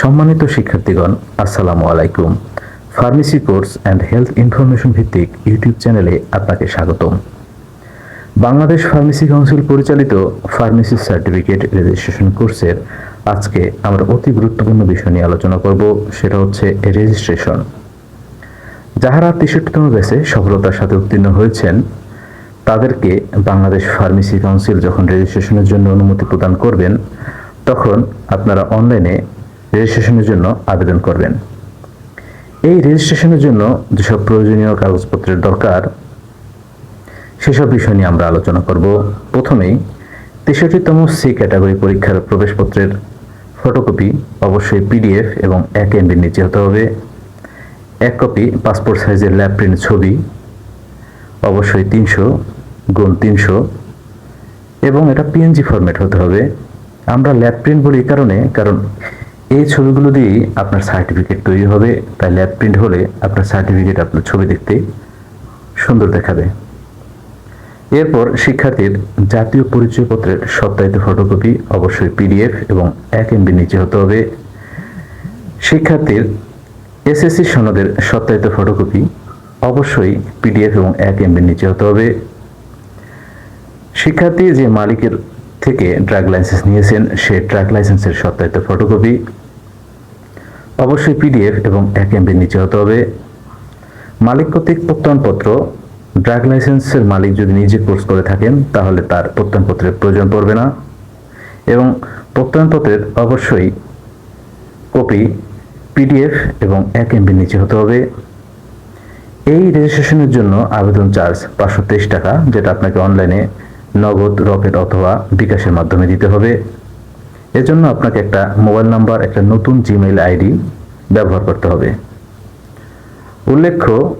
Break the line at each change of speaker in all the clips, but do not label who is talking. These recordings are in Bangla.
সম্মানিত শিক্ষার্থীগণ, আসসালামু আলাইকুম। Pharmacy course and health information ভিত্তিক ইউটিউব চ্যানেলে আপনাকে স্বাগতম। বাংলাদেশ ফার্মেসি কাউন্সিল পরিচালিত ফার্মেসি সার্টিফিকেট রেজিস্ট্রেশন কোর্সের আজকে আমরা অতি গুরুত্বপূর্ণ বিষয় নিয়ে আলোচনা করব, সেটা হচ্ছে রেজিস্ট্রেশন। যাহারা তেষট্টিতম ব্যাচে সফলতার সাথে উত্তীর্ণ হয়েছেন, তাদেরকে বাংলাদেশ ফার্মেসি কাউন্সিল যখন রেজিস্ট্রেশনের জন্য অনুমতি প্রদান করবেন, তখন আপনারা অনলাইনে রেজিস্ট্রেশনের জন্য আবেদন করবেন। এই রেজিস্ট্রেশনের জন্য যেসব প্রয়োজনীয় কাগজপত্রের দরকার, সেসব বিষয় নিয়ে আমরা আলোচনা করব। প্রথমেই, তেষট্টিতম সি ক্যাটাগরি পরীক্ষার প্রবেশপত্রের ফটোকপি, অবশ্যই পিডিএফ এবং এক এমবির নিচে হতে হবে। এক কপি পাসপোর্ট সাইজের ল্যাব প্রিন্ট ছবি, অবশ্যই তিনশো গুণ তিনশো এবং এটা পিএনজি ফরম্যাট হতে হবে। আমরা ল্যাব প্রিন্ট বলি কারণে, কারণ এই ছবিগুলো দিয়েই আপনার সার্টিফিকেট তৈরি হবে। তাই ল্যাব প্রিন্ট হলে আপনার সার্টিফিকেট আপনার ছবি দেখতে সুন্দর দেখাবে। এরপর শিক্ষার্থীর জাতীয় পরিচয়পত্রের সত্যায়িত ফটোকপি অবশ্যই পিডিএফ এবং এক এমবি নিচে হতে হবে। শিক্ষার্থীর এসএসসি সনদের সত্যায়িত ফটোকপি অবশ্যই পিডিএফ এবং এক এমবির নিচে হতে হবে। শিক্ষার্থী যে মালিকের থেকে ড্রাগ লাইসেন্স নিয়েছেন, সে ড্রাগ লাইসেন্সের সত্যায়িত ফটোকপি অবশ্যই পিডিএফ এবং এক এমবির নিচে হতে হবে। মালিক কর্তৃক প্রত্যয়নপত্র ড্রাগ লাইসেন্সের মালিক যদি নিজে কোর্স করে থাকেন, তাহলে তার প্রত্যয়নপত্রের প্রয়োজন পড়বে না। এবং প্রত্যয়নপত্রের অবশ্যই কপি পিডিএফ এবং এক এমবির নিচে হতে হবে। এই রেজিস্ট্রেশনের জন্য আবেদন চার্জ পাঁচশো তেইশ টাকা, যেটা আপনাকে অনলাইনে নগদ রকেট অথবা বিকাশের মাধ্যমে দিতে হবে। এজন্য আপনাকে একটা মোবাইল নাম্বার, একটা নতুন জিমেইল আইডি ব্যবহার করতে হবে। উল্লেখ্য,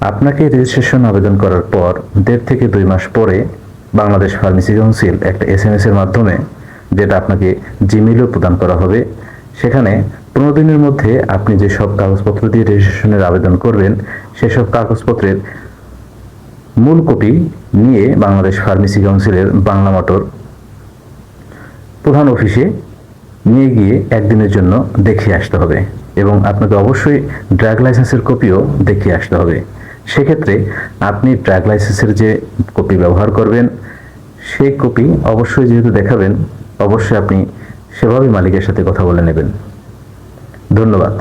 আপনাকে রেজিস্ট্রেশন আবেদন করার পর দেড় থেকে দুই মাস পরে বাংলাদেশ ফার্মেসি কাউন্সিল একটা এস এম এর মাধ্যমে যেটা আপনাকে জিমেইলও প্রদান করা হবে। সেখানে পনেরো দিনের মধ্যে আপনি যে সব কাগজপত্র দিয়ে রেজিস্ট্রেশনের আবেদন করবেন, সেসব কাগজপত্রের মূল কপি নিয়ে বাংলাদেশ ফার্মেসি কাউন্সিলের বাংলা মোটর প্রধান অফিসে নিয়ে গিয়ে একদিনের জন্য দেখিয়ে আসতে হবে এবং আপনাকে অবশ্যই ড্রাগ লাইসেন্সের কপিও দেখিয়ে আসতে হবে। সেক্ষেত্রে আপনি ড্রাগ লাইসেন্সের যে কপি ব্যবহার করবেন, সেই কপি অবশ্যই যেহেতু দেখাবেন, অবশ্যই আপনি সেভাবেই মালিকের সাথে কথা বলে নেবেন। ধন্যবাদ।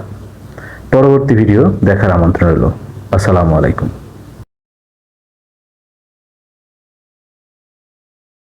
পরবর্তী ভিডিও দেখার আমন্ত্রণ রইল। আসসালামু আলাইকুম।